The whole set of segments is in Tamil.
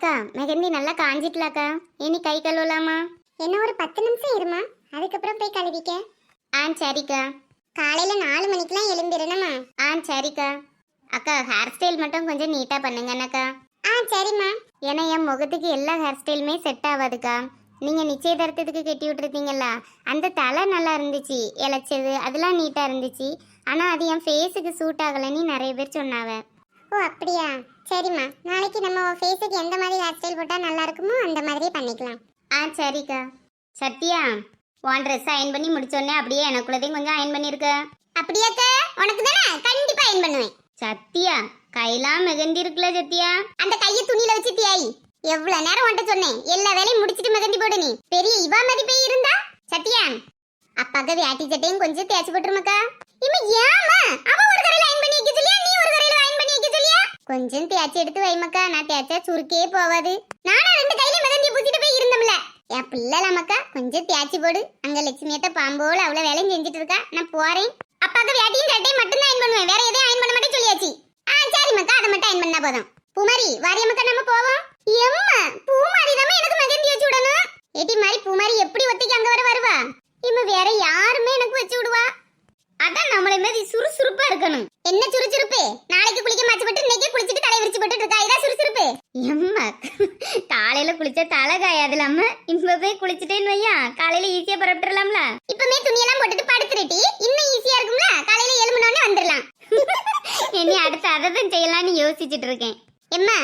அக்கா மெகந்தி நல்லா காஞ்சிட்டலாக்கா. இனி கை கழுவலாமா? என்ன ஒரு பத்து நிமிஷம் இருமா. அதுக்கப்புறம் போய் கழுவிக்க. ஆ சரிக்கா. காலையில நாலு மணிக்கெல்லாம் எழும்பிடணுமா? ஆ சரிக்கா. அக்கா ஹேர் ஸ்டைல் மட்டும் கொஞ்சம் நீட்டா பண்ணுங்கண்ணக்கா. ஆ சரிம்மா. ஏன்னா என் முகத்துக்கு எல்லா ஹேர் ஸ்டைலுமே செட் ஆகாதுக்கா. நீங்க நிச்சயதார்த்தத்துக்கு கட்டி விட்டுருந்தீங்கல்ல அந்த தலை நல்லா இருந்துச்சு இழைச்சது அதெல்லாம் நீட்டா இருந்துச்சு. ஆனா அது என் ஃபேஸுக்கு சூட் ஆகலைன்னு நிறைய பேர் சொன்னாவ ஓ அப்படியா? சரிம்மா. நாளைக்கு நம்ம ஃபேஸுக்கு எந்த மாதிரி ஹேர் ஸ்டைல் போட்டால் நல்லா இருக்குமோ அந்த மாதிரி பண்ணிக்கலாம். ஆ சரிக்கா. சத்யா உன் ட்ரெஸ் அயன் பண்ணி முடிச்சோடனே அப்படியே எனக்குள்ளதையும் கொஞ்சம் அயன் பண்ணிருக்க. அப்படியாக்கா? உனக்கு தானே கண்டிப்பா அயன் பண்ணுவேன். சத்யா கையெல்லாம் மெகந்தி இருக்குல்ல சத்யா. அந்த கையை துணியில வச்சு தியாயி. எவ்வளவு நேரம் உன்ட்ட சொன்னேன். எல்லா வேலையும் முடிச்சிட்டு மெகந்தி போடு நீ. பெரிய இவா மதிப்பே இருந்தா? சத்யா அப்பாக்கு வேட்டி சட்டையும் கொஞ்சம் தேய்ச்சி போட்டுருமாக்கா. இம்மா ஏமா அவ ஒரு கரையில அயன் பண்ணி வைக்க சொல்லியா நீ ஒரு கரையில அயன் பண்ணி வைக்க சொல்லியா கொஞ்சம் தேய்ச்சி எடுத்து வைமக்கா. நான் தேய்ச்சா சுருக்கே போவாது. நானும் ரெண்டு கையில மெகந்தி பூசிட்டு போய் இருந்தோம்ல. என் பிள்ளை நமக்கா கொஞ்சம் தேய்ச்சி போடு. அங்க லட்சுமியத்த பாம்போல அவ்வளவு வேலையும் செஞ்சுட்டு இருக்கா. நான் போறேன். அப்பாக்கு வேட்டியும் சட்டையும் மட்டும் தான் அயன் பண்ணுவேன். வேற எதையும் அயன் பண்ண மாட்டேன் சொல்லியாச்சு. ஆ சரி மக்கா அதை மட்டும் அயன் பண்ணா போதும். பூமாரி வாரியம்மக்கா நம்ம போவோம். எம்மா பூமாரி தான் எனக்கு மெகந்தி வச்சு விடணும். எட்டி மாதிரி பூமாரி எப்படி ஒத்திக்கு அங்க வர வருவா? இம்ம வேற யாருமே எனக்கு வச்சு விடுவா. அதான் நம்மள மாதிரி சுறுசுறுப்பா இருக்கணும். என்ன சுறுசுறுப்பு? நாளைக்கு குளிக்க மாச்சு போட்டு இன்னைக்கு குளிச்சிட்டு தலை விரிச்சு போட்டு இருக்கா? இதான் சுறுசுறுப்பு. எம்மா. காலையில குளிச்சா தலை காயாது இல்லாம இப்ப போய் குளிச்சுட்டேன்னு வையா? காலையில ஈஸியா பரப்பிடலாம்ல இப்பமே துணியெல்லாம் போட்டுட்டு படுத்துருட்டி. இன்னும் ஈஸியா இருக்கும்ல? காலையில எழும்புனோடனே வந்துடலாம். இனி அடுத்து அதை தான் செய்யலாம்னு யோசிச்சுட்டு இருக்கேன். எம்மா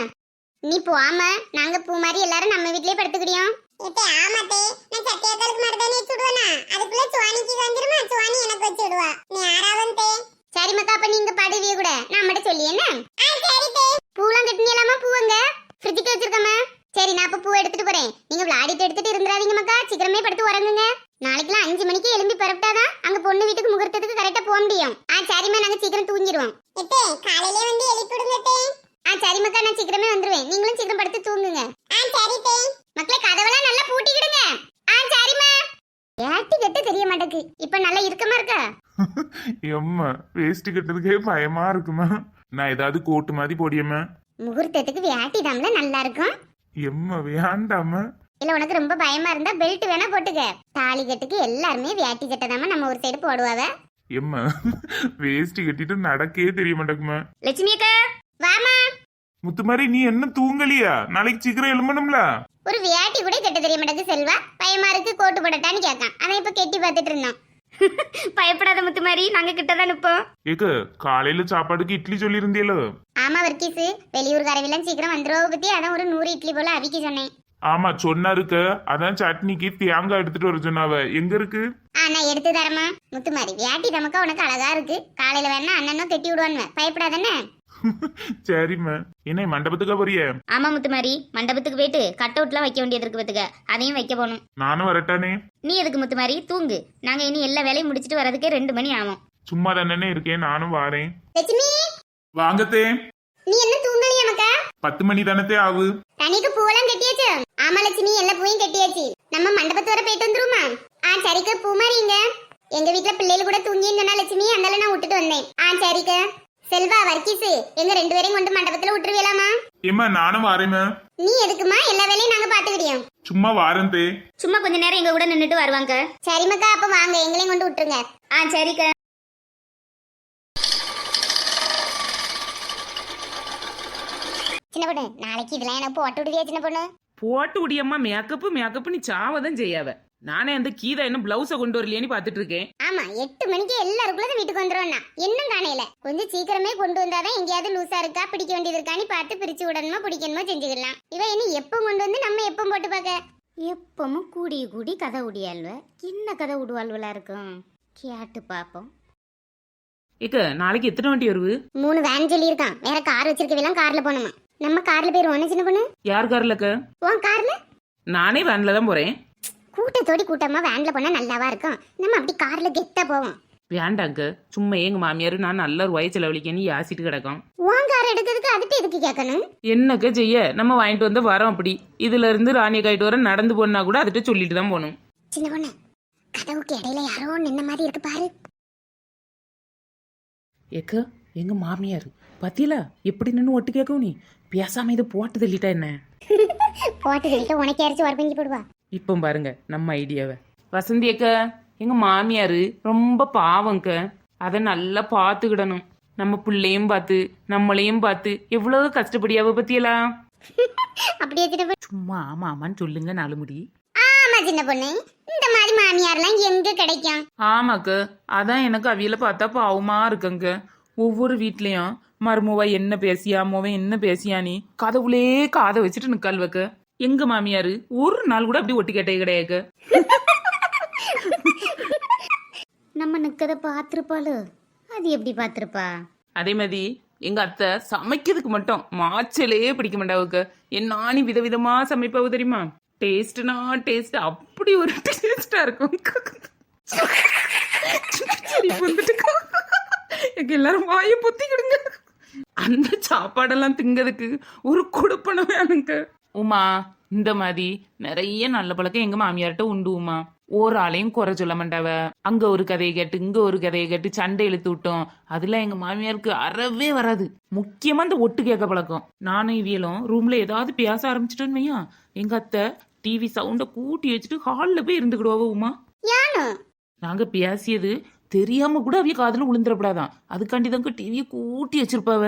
நீ போகாம நாங்க பூ மாதிரி எல்லாரும் நம்ம வீட்லயே படுத்துக்கிடியோம். இப்ப ஆமாத்தே நான் சத்தியத்தாளுக்கு மருதாணி வச்சு விடுவேனா அதுக்குள்ள சுவானிக்கு வந்துருமா? சுவானி எனக்கு வச்சு விடுவா. நீ யாராவது தே. சரி மக்கா அப்ப நீங்க படுவிய கூட. நான் மட்டும் சொல்லி என்ன? பூலாம் கட்டினியலாமா பூவங்க? ஃப்ரிட்ஜுக்கு வச்சிருக்கமா சரி நான் அப்ப பூ எடுத்துட்டு போறேன். நீங்க விளையாடிட்டு எடுத்துட்டு இருந்துடாதீங்க மக்கா. சீக்கிரமே படுத்து உறங்குங்க. நாளைக்கெல்லாம் அஞ்சு மணிக்கு எழும்பி பரப்பிட்டாதான் அங்க பொண்ணு வீட்டுக்கு முகூர்த்தத்துக்கு கரெக்டா போக முடியும். ஆ சரிம்மா நாங்க சீக்கிரம் தூங்கிடுவோம் இப்பே காலையிலே வந்து எழுப்பி விடுங்க ஆ சரி மக்கா நான் சீக்கிரமே வந்துருவேன். நீங்களும் சீக்கிரம் படுத்து தூங்குங்க. ஆ சரி மக்களே கதவெல்லாம் நல்லா பூட்டிக்கிடுங்க. ஆ சரிம்மா. ஏட்டி கட்டு தெரிய மாட்டேக்கு இப்ப நல்லா இருக்கமா இருக்கா? எம்மா வேஸ்ட் கட்டுறதுக்கே பயமா இருக்குமா? நான் ஏதாவது கோட்டு மாதிரி போடியம்மா. முகூர்த்தத்துக்கு வேட்டி தாம்ல நல்லா இருக்கும். எம்மா வேண்டாம இல்ல உனக்கு ரொம்ப பயமா இருந்தா பெல்ட் வேணா போட்டுக்க. தாலி கட்டுக்கு எல்லாருமே வேட்டி சட்டை தாம நம்ம ஒரு சைடு போடுவாவ. எம்மா வேஸ்ட் கட்டிட்டு நடக்கவே தெரிய மாட்டேங்குமா லட்சுமி அக்கா வாமா முத்து மாதிரி நீ என்ன தூங்கலியா? நாளைக்கு சீக்கிரம் எழும்பணும்ல. ஒரு வேட்டி கூட கட்ட தெரிய மாட்டேங்குது செல்வா. பயமா இருக்கு கோட்டு போடட்டான்னு கேட்கான். அவன் இப்ப கெட்டி பார்த்துட்டு இருந்தான். பயப்படாத முத்து மாதிரி நாங்க கிட்ட தான் நிப்போம். ஏக்க காலையில சாப்பாடுக்கு இட்லி சொல்லியிருந்தியலோ ஆமா வர்க்கீஸ் வெளியூர் கரவிலாம் சீக்கிரம் வந்துருவ பத்தி அதான் ஒரு நூறு இட்லி போல அவிக்க சொன்னேன். ஆமா சொன்னாருக்க. அதான் சட்னிக்கு தேங்காய் எடுத்துட்டு வர சொன்னாவ. எங்க இருக்கு? ஆ நான் எடுத்து தரமா முத்து மாதிரி வேட்டி நமக்கா உனக்கு அழகா இருக்கு. காலையில வேணா அண்ணனும் கட்டி விடுவான்னு பயப்படாதானே சரிம்மா. என்ன மண்டபத்துக்கா போறிய? ஆமா முத்து மாதிரி மண்டபத்துக்கு போயிட்டு கட் அவுட்லாம் வைக்க வேண்டியது இருக்கு பத்துக்க. அதையும் வைக்க போகணும். நானும் வரட்டானே. நீ எதுக்கு முத்து மாதிரி தூங்கு. நாங்க இனி எல்லா வேலையும் முடிச்சிட்டு வரதுக்கே ரெண்டு மணி ஆகும். சும்மா தானே இருக்கேன். நானும் வாரேன். லட்சுமி! வாங்கத்தே. நீ என்ன தூங்கலையா மக்கா பத்து மணி தானத்தே ஆகு தனிக்கு பூவெல்லாம் கட்டியாச்சு. ஆமா லட்சுமி எல்லா பூவையும் கட்டியாச்சு. நம்ம மண்டபத்து வர போயிட்டு வந்துருமா? ஆ சரிக்கா. பூ மாதிரிங்க எங்க வீட்ல பிள்ளைகள் கூட தூங்கின்னு சொன்னா லட்சுமி? அதனால நான் விட்டுட்டு வந்தேன். ஆ சரிக்கா. செல்வா வர்க்கீஸ் எங்க ரெண்டு பேரையும் கொண்டு மண்டபத்துல விட்டுருவீலாமா ஏம்மா நானும் வாரேம்மா. நீ எதுக்குமா எல்லா வேலையும் நாங்க பாத்துக்கிறியோம் சும்மா வாரேன் தே. சும்மா கொஞ்ச நேரம் எங்க கூட நின்னுட்டு வருவாங்க. சரி மக்கா அப்ப வாங்க எங்களையும் கொண்டு விட்டுருங்க. ஆ சரிக்கா. சின்ன பொண்ணு நாளைக்கு இதெல்லாம் எனக்கு போட்டு விடுவியா சின்ன பொண்ணு? போட்டு விடியம்மா மேக்கப்பு மேக்கப் நீ சாவதான் செய்யாவ. நானே அந்த கீதா என்ன பிளவுஸை கொண்டு வரலையேன்னு பார்த்துட்டு இருக்கேன் ஆமா எட்டு மணிக்கு எல்லாருக்குள்ளதும் வீட்டுக்கு வந்துருவோம்னா இன்னும் காணையில கொஞ்சம் சீக்கிரமே கொண்டு வந்தாதான் எங்கேயாவது லூசா இருக்கா பிடிக்க வேண்டியது இருக்கான்னு பார்த்து பிரிச்சு விடணுமோ பிடிக்கணுமோ செஞ்சுக்கலாம். இவ இனி எப்போ கொண்டு வந்து நம்ம எப்போ போட்டு பார்க்க. எப்பவும் கூடி கூடி கதை உடியாள்வ என்ன கதை விடுவாள்வலா இருக்கும்? கேட்டு பாப்போம் ஏக்க நாளைக்கு எத்தனை வண்டி வருது? மூணு வேன் சொல்லியிருக்கான் வேற கார் வச்சிருக்கவெல்லாம் கார்ல போனோமா. நம்ம கார்ல போயிருவோம். சின்ன பொண்ணு? யார் கார்லக்க உன் கார்ல நானே வேன்ல தான் போறேன். கூட்டத்தோடி கூட்டமா வேன்ல போனா நல்லாவா இருக்கும்? நம்ம அப்படி கார்ல கெத்தா போவோம். வேண்டாங்க சும்மா எங்க மாமியார் நான் நல்ல ரூபாய் செலவழிக்கன்னு யாசிட்டு கிடக்கும். உன் கார் எடுக்கிறதுக்கு அதுட்டு எதுக்கு கேட்கணும் என்னக்க செய்ய? நம்ம வாங்கிட்டு வந்து வரோம் அப்படி. இதுல இருந்து ராணியை காயிட்டு வர நடந்து போனா கூட அதுட்ட சொல்லிட்டு தான் போகணும். சின்ன பொண்ணு கதவுக்கு இடையில யாரோ நின்ன மாதிரி இருக்கு பாரு. ஏக்க எங்க மாமியார் பத்தியலா எப்படி நின்று ஒட்டு கேட்கவும் நீ? பேசாம இதை போட்டு தள்ளிட்டா என்ன? போட்டு சொல்லிட்டு உனக்கு யாராச்சும் ஒரு பங்கி போடுவா. இப்போ பாருங்க நம்ம ஐடியாவை. வசந்தி அக்கா எங்க மாமியாரு ரொம்ப பாவங்க அதை நல்லா பார்த்துக்கிடணும் நம்ம பிள்ளையும் பார்த்து நம்மளையும் பார்த்து எவ்வளவு கஷ்டப்படியாவ பத்தியலாம் அப்படியே பொண்ணு சும்மா ஆமா ஆமான்னு சொல்லுங்க நாலு முடி. ஆமா சின்ன பொண்ணு. இந்த மாதிரி மாமியார்லாம் எங்க கிடைக்கும்? ஆமாக்கு அதான் எனக்கு அவியல பார்த்தா பாவமா இருக்குங்க. ஒவ்வொரு வீட்லயும் மருமவ என்ன பேசியா மோவன் என்ன பேசியா நீ கதவுலே காதை வச்சுட்டு நிக்கல்வக்க எங்க மாமியாரு? ஒரு நாள் கூட அப்படி ஒட்டி கேட்டே கிடையாது. நம்ம நிக்கத பாத்திருப்பாளு அது எப்படி பாத்திருப்பா அதே மாதிரி எங்க அத்தை சமைக்கிறதுக்கு மட்டும் மாச்சலே பிடிக்க மாட்டாவுக்கு என்ன நீ விதவிதமா சமைப்பாவு தெரியுமா? டேஸ்ட்னா டேஸ்ட் அப்படி ஒரு டேஸ்டா இருக்கும். எங்க எல்லாரும் வாயை பொத்திக்கிடுங்க. அந்த சாப்பாடெல்லாம் திங்கிறதுக்கு ஒரு குடுப்பணம் வேணுங்க உமா இந்த மாதிரி நிறைய நல்ல பழக்கம் எங்க மாமியார்ட்ட உண்டு உமா. ஒரு ஆளையும் குறை சொல்ல மாட்டாவ. அங்க ஒரு கதையை கேட்டு இங்க ஒரு கதையை கேட்டு சண்டை இழுத்து விட்டோம். அதுல எங்க மாமியாருக்கு அறவே வராது. முக்கியமா இந்த ஒட்டு கேட்க பழக்கம். நானும் இவியலும் ரூம்ல ஏதாவது பேச ஆரம்பிச்சிட்டோன்னு வையா எங்க அத்தை டிவி சவுண்ட கூட்டி வச்சுட்டு ஹால்ல போய் இருந்துக்கிடுவாவ உமா. நாங்க பேசியது தெரியாம கூட அவிய காதுல விழுந்துடப்படாதான் அதுக்காண்டி தாங்க டிவியை கூட்டி வச்சிருப்பாவ.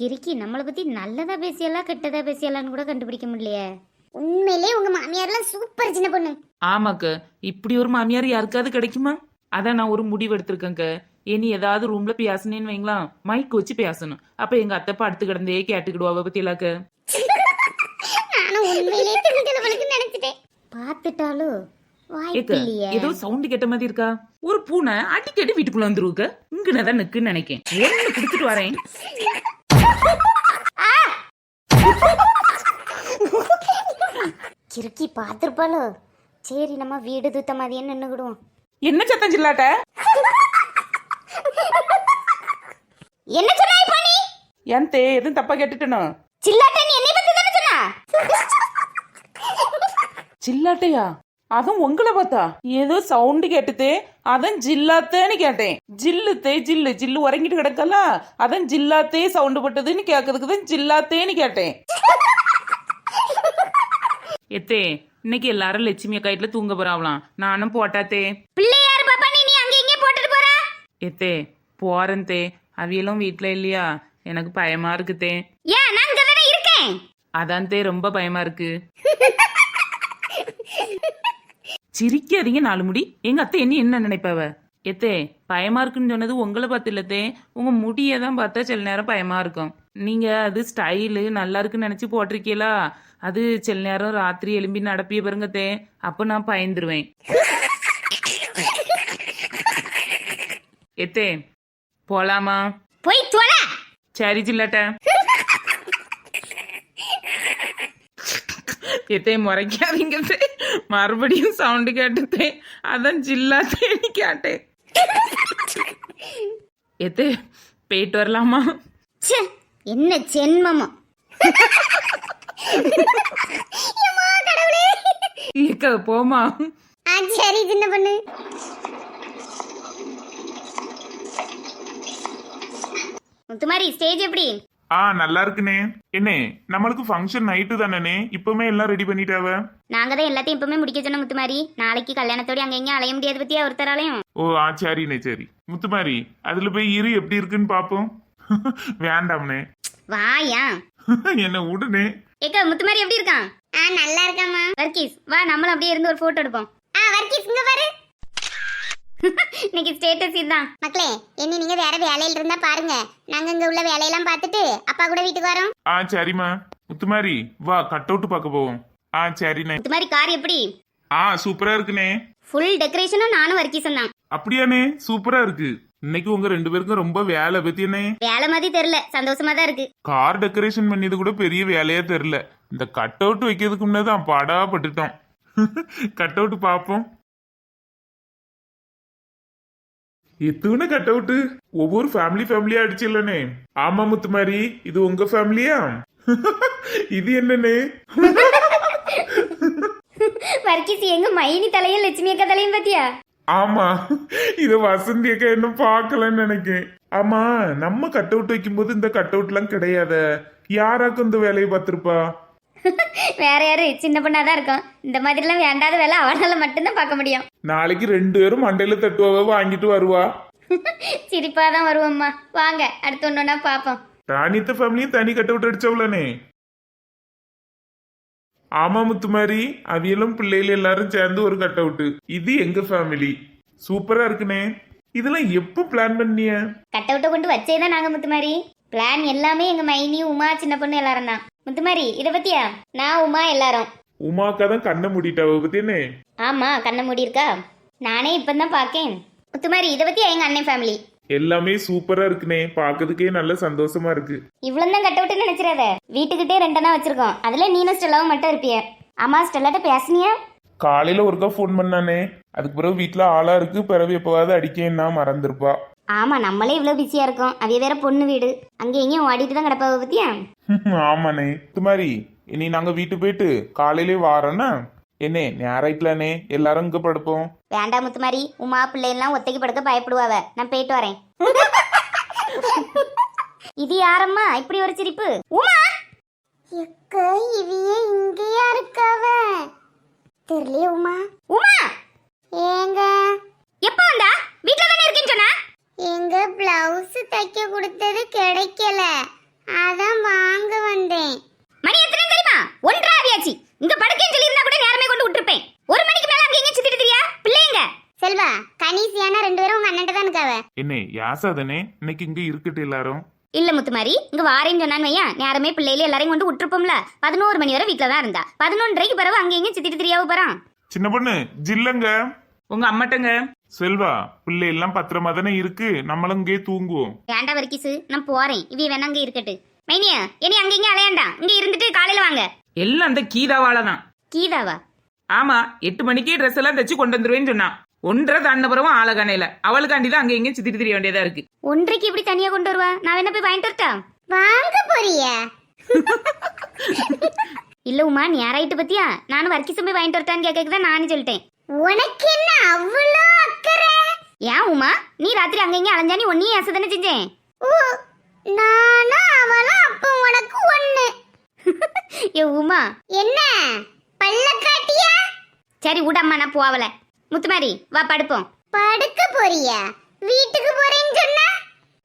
கிறுக்கி நம்மளை பத்தி நல்லதா பேசியலாம் கெட்டதா பேசியலான்னு கூட கண்டுபிடிக்க முடியலையே. உண்மையிலே உங்க மாமியார்லாம் சூப்பர் சின்ன பொண்ணு. ஆமாக்க. இப்படி ஒரு மாமியார் யாருக்காவது கிடைக்குமா? அதான் நான் ஒரு முடிவு எடுத்திருக்கேங்க இனி ஏதாவது ரூம்ல பேசணுன்னு வைங்களா? மைக் வச்சு பேசணும். அப்ப எங்க அத்தை படுத்து கிடந்தே கேட்டுக்கிடுவாவ பத்தியலாக்க நானும் உண்மையிலே திருந்தவளுக்கு நினைச்சிட்டேன். இல்லையே. ஏதோ சவுண்ட் கேட்ட மாதிரி இருக்கா? ஒரு பூனை அடிக்கடி வீட்டுக்குள்ள வந்துருவுக்க. இங்கனதான் நிக்குன்னு நினைக்கேன். ஒண்ணு குடுத்துட்டு வரேன். கிறுக்கி பார்த்துருப்பாளோ? சரி நம்ம வீடு தூத்த மாதிரியே நின்னுக்கிடுவோம். என்ன சத்தம் சில்லாட்ட? என்ன சொன்னா இப்போ நீ? ஏன் தே எதுவும் தப்பா கேட்டுட்டனோ? சில்லாட்ட நீ என்னை பத்தி தானே சொன்னா? சில்லாட்டையா? அதுவும் உங்களை பார்த்தா? ஏதோ சவுண்டு கேட்டுதே அதான் ஜில்லாத்தேன்னு கேட்டேன். ஜில்லுத்தே ஜில்லு ஜில்லு உறங்கிட்டு கிடக்கல? அதான் ஜில்லாத்தே சவுண்டு பட்டதுன்னு கேட்கறதுக்கு தான் ஜில்லாத்தேன்னு கேட்டேன். எத்தே இன்னைக்கு எல்லாரும் லட்சுமி அக்காயிட்டுல தூங்க போறாவலாம் நானும் போட்டாத்தே. பிள்ளையாரு பாப்பா? நீ அங்க இங்கே போட்டுட்டு போற. எத்தே போறேன் தே. அவியலும் வீட்ல இல்லையா? எனக்கு பயமா இருக்குதே ஏன் நான் இங்க தானே இருக்கேன். அதான் தே ரொம்ப பயமா இருக்கு. சிரிக்காதீங்க நாலு முடி எங்க அத்தை என்ன என்ன நினைப்பாவ? எத்தே பயமா இருக்குன்னு சொன்னது உங்களை பார்த்து இல்லத்தே. உங்க முடியை தான் பார்த்தா சில நேரம் பயமா இருக்கும். நீங்க அது ஸ்டைலு நல்லா இருக்குன்னு நினைச்சு போட்டிருக்கீங்களா அது சில நேரம் ராத்திரி எலும்பி நடப்பிய பாருங்கத்தே அப்ப நான் பயந்துருவேன். எத்தே போலாமா? போய் சரி ஜில்லாட்ட. எத்தே முறைக்காதீங்க தே. மறுபடியும் சவுண்டு கேட்டுத்தே. அதான் ஜில்லாத்தேன்னு கேட்டேன். எத்தே போயிட்டு வரலாமா? ச்சே, என்ன ஜென்மமோ? போமா சரி சின்ன பொண்ணு. முத்துமாரி ஸ்டேஜ் எப்படி? ஆ நல்லா இருக்குனே என்னே நம்மளுக்கு ஃபங்க்ஷன் நைட்டு தானே இப்பவுமே எல்லாம் ரெடி பண்ணிட்டாவ? நாங்க தான் எல்லாத்தையும் இப்பவுமே முடிக்க சொன்ன முத்துமாரி. நாளைக்கு கல்யாணத்தோட அங்க எங்கேயும் அலைய முடியாது பத்தியா ஒருத்தராலையும்? ஓ ஆ சரிண்ணே சரி. முத்துமாரி அதுல போய் இரு எப்படி இருக்குன்னு பாப்போம். வேண்டாம்னே வாயா. என்ன உடனே ஏக்கா முத்துமாரி எப்படி இருக்கான்? ஆ நல்லா இருக்காமா வர்க்கீஸ் வா நம்மளும் அப்படியே இருந்து ஒரு போட்டோ எடுப்போம். ஆ வர்க்கீஸ் இங்க பாரு. இன்னைக்கு ஸ்டேட்டஸ் இதுதான். மக்களே என்ன நீங்க வேற வேலையில இருந்தா பாருங்க. நாங்க இங்க உள்ள வேலையெல்லாம் பார்த்துட்டு அப்பா கூட வீட்டுக்கு வரோம். ஆ சரிம்மா. முத்துமாரி வா கட் அவுட் பார்க்க போவோம். ஆ சரிண்ணே முத்துமாரி கார் எப்படி? ஆ சூப்பரா இருக்குனே ஃபுல் டெக்கரேஷனும் நானும் வர்க்கீஸும் தான். அப்படியானே சூப்பரா இருக்கு. இன்னைக்கு உங்க ரெண்டு பேருக்கும் ரொம்ப வேலை பத்தியனே வேலை மாதிரி தெரியல. சந்தோஷமா தான் இருக்கு. கார் டெக்கரேஷன் பண்ணது கூட பெரிய வேலையா தெரியல. இந்த கட் அவுட் வைக்கிறதுக்கு முன்னே தான் பாடா பட்டுட்டோம் கட் அவுட் பார்ப்போம். எத்தனை கட் அவுட் ஒவ்வொரு ஃபேமிலி ஃபேமிலியா அடிச்சிடலனே. ஆமா முத்துமாரி இது உங்க ஃபேமிலியா இது என்னனே வர்க்கீஸ் எங்க மைனி தலையும் லட்சுமி அக்கா தலையும் பாத்தியா? ஆமா இத வசந்தி அக்கா என்ன பார்க்கலன்னு நினைக்கேன். ஆமா நம்ம கட் அவுட் வைக்கும்போது இந்த கட் அவுட்லாம் கிடையாத. யாராக்கும் இந்த வேலையை பார்த்திருப்பா? வேற யாரு? சின்ன பொண்ணா தான் இருக்கும். இந்த மாதிரிலாம் வேண்டாத வேலை அவனால மட்டும்தான் பார்க்க முடியும். நாளைக்கு ரெண்டு பேரும் மண்டையில தட்டுவாவ வாங்கிட்டு வருவா. சிரிப்பா தான் வருவோம்மா. வாங்க அடுத்து ஒன்னொன்னா பார்ப்போம். ராணித்த ஃபேமிலியும் தனி கட்ட விட்டு அடிச்சவளனே ஆமா முத்துமாரி அவியலும் பிள்ளைகள் எல்லாரும் சேர்ந்து ஒரு கட் அவுட் இது எங்க ஃபேமிலி சூப்பரா இருக்குனே. இதெல்லாம் எப்போ பிளான் பண்ணிய? கட் அவுட்டை கொண்டு வச்சே தான் நாங்க முத்துமாரி. பிளான் எல்லாமே எங்க மைனி உமா சின்ன பொண்ணு எல்லாரும் தான். முத்துமாரி இத பத்தியா? நான் உமா எல்லாரும். உமாக்கா தான் கண்ணை மூடிட்டாவ பத்தியனே ஆமா கண்ணை மூடி இருக்கா நானே இப்பதான் பார்க்கேன் முத்துமாரி இத பத்தியா எங்க அண்ணன் ஃபேமிலி எல்லாமே சூப்பரா இருக்குனே பார்க்கறதுக்கே நல்ல சந்தோஷமா இருக்கு. இவ்வளவு தான் கட் அவுட்னு நினைச்சிடாத. வீட்டுக்கிட்டே ரெண்டனா வச்சிருக்கோம். அதுல நீனும் ஸ்டெல்லாவும் மட்டும் இருப்பிய. அம்மா ஸ்டெல்லாட்ட பேசுனியா? காலையில ஒருக்கா ஃபோன் பண்ணானே. அதுக்கு பிறகு வீட்டுல ஆளா இருக்கு. பிறகு எப்பவாவது அடிக்கேன்னா மறந்துருப்பா. ஆமா நம்மளே இவ்வளவு பிஸியா இருக்கோம். அவைய வேற பொண்ணு வீடு. அங்க எங்கேயும் ஓடிட்டு தான் கிடப்பாவ பத்தியா? ஆமாண்ணே இது மாதிரி இனி நாங்க வீட்டுக்கு போயிட்டு காலையிலே வாரோன்னா என்ன ஞாயிறாயிட்டலானே எல்லாரும் இங்க படுப்போம். வேண்டாம் முத்துமாரி. உமா பிள்ளைலாம் ஒத்தைக்கு படுக்க பயப்படுவாவ. நான் போயிட்டு வரேன். இது யாரம்மா? இப்படி ஒரு சிரிப்பு. உமா! எக்க இவிய இங்கேயா இருக்கவ? தெரியலையே உமா உமா ஏங்க எப்ப வந்தா வீட்ல தானே இருக்கேன்னு சொன்னா எங்க பிளவுஸ் தைக்க கொடுத்தது கிடைக்கல அதான் வாங்க வந்தேன் மணி எத்தனை தெரியுமா ஒன்றரை ஆவியாச்சு இங்க படுக்கேன்னு சொல்லியிருந்தா கூட நேரமே கொண்டு விட்டுருப்பேன் ஒரு மணிக்கு மேல அங்க எங்க சுத்திட்டு தெரியா பிள்ளைங்க செல்வா கனிசியானா ரெண்டு பேரும் உங்க அண்ணன் தான் இருக்காவ யாசாதனே இன்னைக்கு இங்க இருக்கட்டு எல்லாரும். இல்ல முத்துமாரி இங்க வாரேன்னு சொன்னான்னு வையா நேரமே பிள்ளையில எல்லாரையும் கொண்டு விட்டுருப்போம்ல. பதினோரு மணி வரை வீட்ல தான் இருந்தா. பதினொன்றரைக்கு பிறகு அங்க எங்க சுத்திட்டு தெரியாவ போறான். சின்ன பொண்ணு ஜில்லங்க. உங்க அம்மாட்டங்க. செல்வா பிள்ளை எல்லாம் பத்திரமா தானே இருக்கு. நம்மளும் இங்கே தூங்குவோம். வேண்டாம் வர்க்கீஸு நான் போறேன். இவ வேணா அங்க இருக்கட்டு. மைனியா இனி அங்க இங்க அலையாண்டாம் இங்க இருந்துட்டு காலையில வாங்க. எல்லாம் அந்த கீதாவால தான். கீதாவா? ஆமா எட்டு மணிக்கு ட்ரெஸ் எல்லாம் தைச்சு கொண்டு வந்துருவேன்னு சொன்னான். ஒன்றரை தாண்டபுரமும் ஆளகானையில அவளுக்காண்டி தான் அங்க எங்கேயும் சுத்திட்டு தெரிய வேண்டியதா இருக்கு. ஒன்றைக்கு இப்படி தனியா கொண்டு வருவா? நான் வேணா போய் வாங்கிட்டு வரட்டா? வாங்க போறிய. இல்ல உமா நீ யாராயிட்டு பத்தியா? நானும் வர்க்கீஸும் போய் வாங்கிட்டு வரட்டான்னு கேட்க தான் நானும் சொல்லிட்டேன். உனக்கு என்ன அவ்வளோ அக்கறை? ஏன் உமா? நீ ராத்திரி அங்க இங்க அலைஞ்சா நீ ஒன்னையும் ஏச தானே செஞ்சேன். ஓ நானும் அவளும் அப்ப உனக்கு ஒண்ணு. ஏ உமா. என்ன? பல்ல காட்டியா? சரி விடம்மா நான் போவல. முத்துமாரி வா படுப்போம். படுக்க போறிய? வீட்டுக்கு போறேன்னு சொன்னா?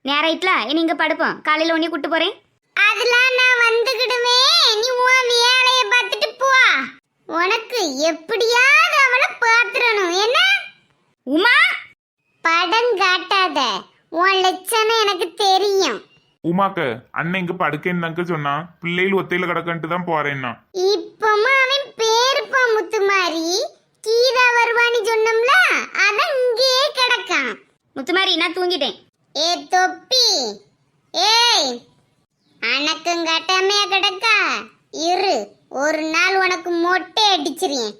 நேராயிட்டல இனி இங்க படுப்போம். காலையில உன்னையும் கூட்டு போறேன். அதெல்லாம் நான் வந்துகிடுமே நீ உன் வேலைய பார்த்துட்டு போ. உனக்கு எப்படியாவது அவளை பாத்துறணும் என்ன? உமா! படம் காட்டாத. உன் லட்சணம் எனக்கு தெரியும். உமாக்க அண்ணன் இங்க படுக்கேன்னாக்க சொன்னா பிள்ளைகள் ஒத்தையில கிடக்கன்ட்டு தான் போறேன்னா இப்பமா அவன் பேருப்பா முத்துமாரி கீதா வருவான்னு சொன்னோம்ல அதான் இங்கேயே கிடக்கான் முத்துமாரி நான் தூங்கிட்டேன். ஏ தொப்பி. ஏய் அணக்கம் கட்டாமையா கிடக்கா? இரு ஒரு நாள் உனக்கு மொட்டை அடிச்சிருக்கேன்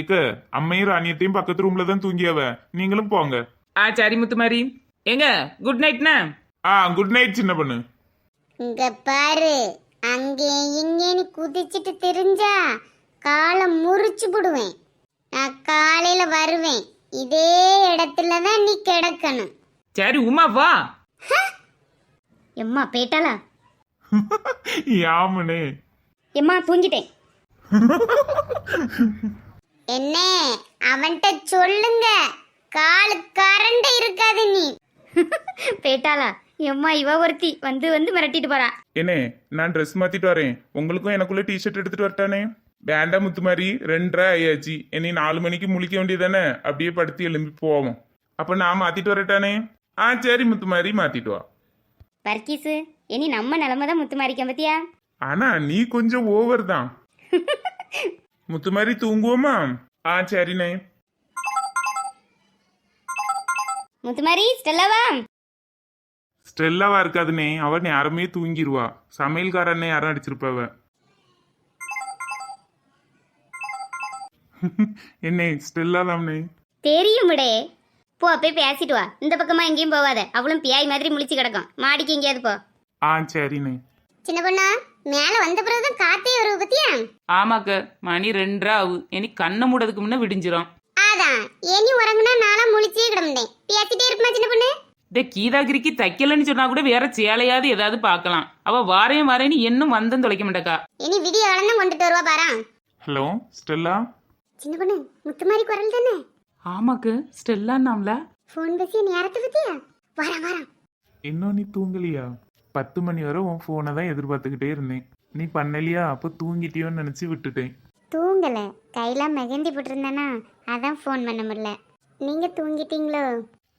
இக்க அம்மையும் ராணியத்தையும் பக்கத்து ரூம்ல தான் தூங்கியாவ. நீங்களும் போங்க. ஆ சரி முத்துமாரி. ஏங்க குட் நைட்ண்ணா ஆ குட் நைட் சின்ன பொண்ணு. இங்க பாரு அங்கே இங்கே நீ குதிச்சிட்டு தெரிஞ்சா காலை முறிச்சு விடுவேன் நான் காலையில வருவேன். இதே இடத்துல தான் நீ கிடக்கணும். சரி உமா வா. எம்மா போயிட்டாளா? யாமனே. எம்மா தூங்கிட்டேன். என்ன அவன்கிட்ட சொல்லுங்க. காலு கரண்ட் இருக்காது நீ. போயிட்டாளா? எம்மா இவ ஒருத்தி வந்து வந்து மிரட்டிட்டு போறா. என்னே நான் ட்ரெஸ் மாத்திட்டு வரேன். உங்களுக்கும் எனக்குள்ள டிஷர்ட் எடுத்துட்டு வரட்டானே? வேண்டாம் முத்து மாதிரி ரெண்டரை ஆயாச்சு. இனி நாலு மணிக்கு முழிக்க வேண்டியதானே அப்படியே படுத்து எழும்பி போவோம். அப்ப நான் மாத்திட்டு வரட்டானே? ஆ சரி முத்து மாதிரி மாத்திட்டு வா. வர்க்கீஸு இனி நம்ம நிலமை தான் முத்து மாறிக்க பத்தியா? ஆனா நீ கொஞ்சம் ஓவர் தான். முத்து மாதிரி தூங்குவோமா? ஆ சரிண்ணே. முத்து மாறி ஸ்டெல்லாவா? ஸ்டெல்லாவா இருக்காதுனே அவன் யாருமே தூங்கிடுவா சமையல்காரண்ணே யாரும் அடிச்சிருப்பாவ என்ன ஸ்டெல்லா தானே தெரியும் விடே போ போய் பேசிட்டு வா. இந்த பக்கமா எங்கேயும் போவாத அவளும் பியாய் மாதிரி முழிச்சு கிடக்கும். மாடிக்கு எங்கேயாவது போ. ஆ சரிண்ணே. சின்ன பொண்ணா மேல வந்த பிறகுதான் காத்தே வருது பத்தியா? ஆமாக்க மணி ரெண்டரை ஆகு இனி கண்ணை மூடதுக்கு முன்ன விடிஞ்சிரும். அதான். இனி உறங்குனா நாளா முழிச்சே கிடந்தேன். பேசிட்டே இருக்குமா சின்ன பொண்ணு? இந்த கீதாகிரிக்கு தைக்கலன்னு சொன்னா கூட வேற சேலையாவது ஏதாவது பார்க்கலாம். அவ வாரேன் வாரேன்னு இன்னும் வந்தம் தொலைக்க மாட்டேக்கா. இனி விடிய காலம் கொண்டுட்டு வருவா பாரா. Hello Stella? சின்ன பொண்ணு முத்து மாதிரி குரல் தானே? ஆமாக்கு ஸ்டெல்லான்னாம்ல. ஃபோன் பேசிய நேரத்தை பத்தியா? வரேன் வரேன் இன்னும் நீ தூங்கலையா? பத்து மணி வரை உன் ஃபோனை தான் எதிர்பார்த்துக்கிட்டே இருந்தேன். நீ பண்ணலையா? அப்போ தூங்கிட்டியோன்னு நினச்சி விட்டுட்டேன். தூங்கல. கையில மெகந்தி போட்டிருந்தேனா அதான் ஃபோன் பண்ண முடியல. நீங்க தூங்கிட்டீங்களோ?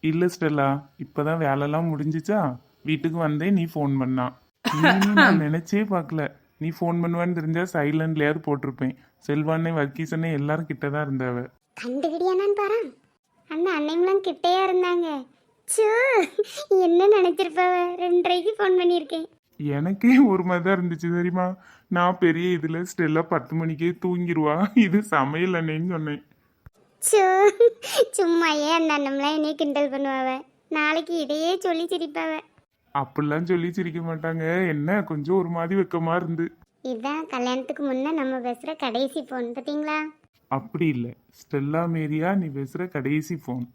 இல்லை ஸ்டெல்லா இப்போதான் வேலைலாம் முடிஞ்சிச்சா? வீட்டுக்கு வந்தேன் நீ ஃபோன் பண்ணா. நான் நினைச்சே பார்க்கல. நீ ஃபோன் பண்ணுவான்னு தெரிஞ்சா சைலண்ட்லயாவது போட்டிருப்பேன். செல்வானே வக்கீசனே எல்லாரும் கிட்ட தான் இருந்தாவ. கண்டுகிடியானான்னு பாரா. அண்ணா அன்னைம்லாம் கிட்டையா இருந்தாங்க. சோ என்ன நினைச்சிருப்பாவ? ரெண்டரைக்கு ஃபோன் பண்ணியிருக்கேன். எனக்கே ஒரு மாதிரி தான் இருந்துச்சு தெரியுமா? நான் பெரிய இதில் ஸ்டெல்லா பத்து மணிக்கே தூங்கிடுவா இது சமையல் அண்ணேன்னு சொன்னேன். சோ சும்மா ஏன் அண்ணம்லாம் என்னைய கிண்டல் பண்ணுவாவ. நாளைக்கு இதையே சொல்லி சிரிப்பாவ. அப்படிலாம் சொல்லி சிரிக்க மாட்டாங்க. என்ன கொஞ்சம் ஒரு மாதிரி வெக்கமா இருந்து. இதுதான் கல்யாணத்துக்கு முன்ன நம்ம பேசுற கடைசி ஃபோன் பாத்தீங்களா? அப்படி இல்லை. ஸ்டெல்லா மேரியா நீ பேசுகிற கடைசி ஃபோன்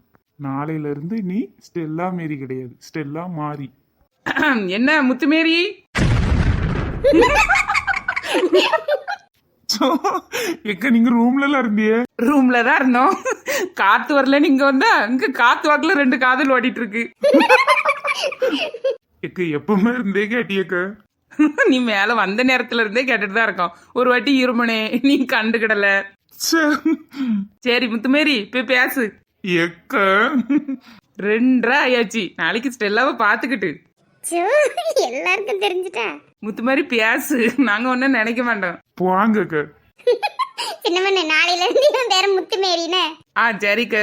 நாளையில இருந்து நீ ஸ்டெல்லா மேரி கிடையாது. ஸ்டெல்லா மாறி என்ன முத்துமேரி எக்க நீங்க ரூம்ல எல்லாம் இருந்தியே? ரூம்ல தான் இருந்தோம். காத்து வரல நீங்க வந்தா இங்க காத்து வாக்குல ரெண்டு காதல் ஓடிட்டு இருக்கு. எக்க எப்பவுமே இருந்தே கேட்டியக்க நீ மேல வந்த நேரத்துல இருந்தே கேட்டுட்டு தான் இருக்கோம். ஒரு வாட்டி இருமனே நீ கண்டுக்கிடல. ச்சே. சரி முத்துமேரி போய் பேசு. எக்க. ரெண்டரை ஆயாச்சு. நாளைக்கு ஸ்டெல்லாவை பாத்துக்கிட்டு. சோ எல்லாருக்கும் தெரிஞ்சுட்டா. முத்துமாரி பேசு. நாங்க ஒன்னும் நினைக்க மாட்டோம். போங்கக்க சின்ன பொண்ணு நாளையில இருந்து இவன் பேர ஆ சரிக்க.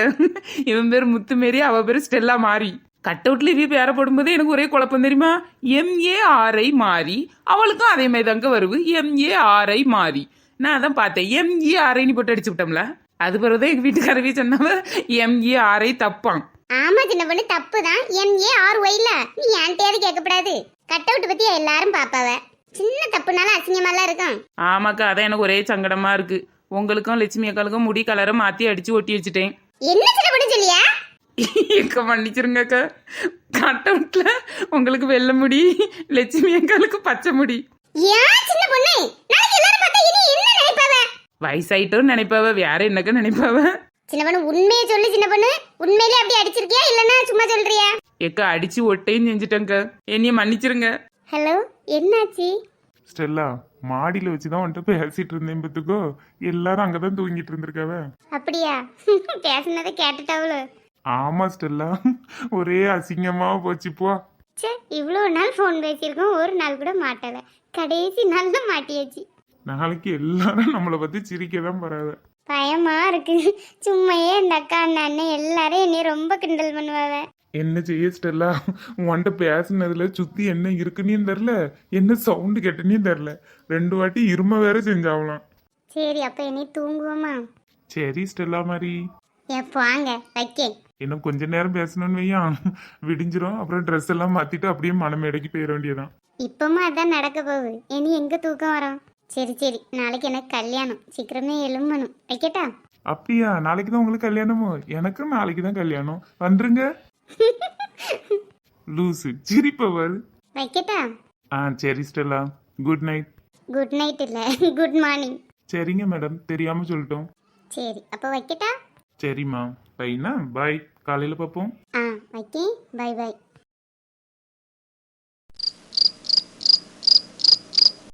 இவன் பேர் முத்துமேரி அவ பேர் ஸ்டெல்லா மாறி கட் அவுட்ல இவ பேர போடும்போது எனக்கு ஒரே குழப்பம் தெரியுமா? எம்ஏ ஆர்ஐ மாறி அவளுக்கும் அதே மாதிரி தாங்க வருவு எம்ஏ ஆர்ஐ மாறி. நான் அதான் பார்த்தேன். எம்ஏ ஆர்ஐன்னு போட்டு அடிச்சு விட்டோம்ல? அது பிறகுதான் எங்க வீட்டுக்காரவே சொன்னாவ எம்ஏ ஆர்ஐ தப்பான் ஆமா சின்ன பொண்ணு தப்பு தான் எம்ஏ ஆர் ஒய்ல நீ என்கிட்டயாவது கேட்கக்கூடாது கட் அவுட் பத்தி எல்லாரும் பாப்பாவ? சின்ன தப்புனால அசிங்கமாலாம் இருக்கும். ஆமாக்கா அதான் எனக்கு ஒரே சங்கடமா இருக்கு. உங்களுக்கும் லட்சுமி அக்காளுக்கும் முடி கலரை மாத்தி அடிச்சு ஒட்டி வச்சுட்டேன். என்ன சின்ன பொண்ணு சொல்லியா எக்க மன்னிச்சிருங்கக்கா. கட் அவுட்ல உங்களுக்கு வெள்ளை முடி லட்சுமி அக்காளுக்கு பச்சை முடி. ஏன் சின்ன பொண்ணு? நாளைக்கு எல்லாரும் பார்த்தா இனி என்ன நினைப்பாவ? வயசாயிட்டோன்னு நினைப்பாவ வேற என்னக்கா நினைப்பாவ? சின்ன பொண்ணு உண்மையை சொல்லு சின்ன பொண்ணு. உண்மையிலே அப்படி அடிச்சிருக்கியா இல்லனா சும்மா சொல்றியா? எக்கா அடிச்சு ஒட்டையும் செஞ்சுட்டேங்க என்னைய மன்னிச்சிருங்க. ஹலோ என்னாச்சு? ஸ்டெல்லா மாடியில வச்சுதான் வந்துட்டு பேசிட்டு இருந்தேன் பத்துக்கோ எல்லாரும் அங்கதான் தூங்கிட்டு இருந்திருக்காவ. அப்படியா? பேசுனதை கேட்டுட்டாவளோ. ஆமா ஸ்டெல்லா. ஒரே அசிங்கமா போச்சு போ. சே இவ்வளோ நாள் ஃபோன் பேசியிருக்கோம் ஒரு நாள் கூட மாட்டல. கடைசி நாள் தான் மாட்டியாச்சு. நாளைக்கு எல்லாரும் நம்மளை பத்தி சிரிக்க தான் போறாவ பயமா இருக்கு. சும்மையே இந்த அக்கா அந்த அண்ணன் எல்லாரும் என்னை ரொம்ப கிண்டல் பண்ணுவாவ என்ன செய்ய ஸ்டெல்லா? உன்கிட்ட பேசுனதுல சுத்தி என்ன இருக்குன்னு தெரில என்ன சவுண்டு கேட்டுன்னு தெரில ரெண்டு வாட்டி இரும வேற செஞ்சாவலாம். சரி அப்ப என்னை தூங்குவோமா? சரி ஸ்டெல்லா மாதிரி எப்போ வாங்க வைக்கேன். இன்னும் கொஞ்ச நேரம் பேசணும்னு வையா விடிஞ்சிரும். அப்புறம் ட்ரெஸ் எல்லாம் மாத்திட்டு அப்படியே மனமேடைக்கு போயிட வேண்டியதான் இப்பமா அதான் நடக்க போகுது. இனி எங்க தூக்கம் வரும்? சரி சரி. நாளைக்கு எனக்கு கல்யாணம். சீக்கிரமே எழும்பணும். வைக்கட்டா? அப்படியா? நாளைக்கு தான் உங்களுக்கு கல்யாணமோ? எனக்கும் நாளைக்கு தான் கல்யாணம். வந்துருங்க. லூசு சிரிப்பவர். வைக்கட்டா? ஆ சரி Stella. Good night good night இல்ல. குட் மார்னிங் சரிங்க மேடம் தெரியாம சொல்லிட்டோம். சரி. அப்போ வைக்கட்டா? சரிம்மா. பையனா பாய். காலையில் பார்ப்போம் ஆ ஓகே பை பை.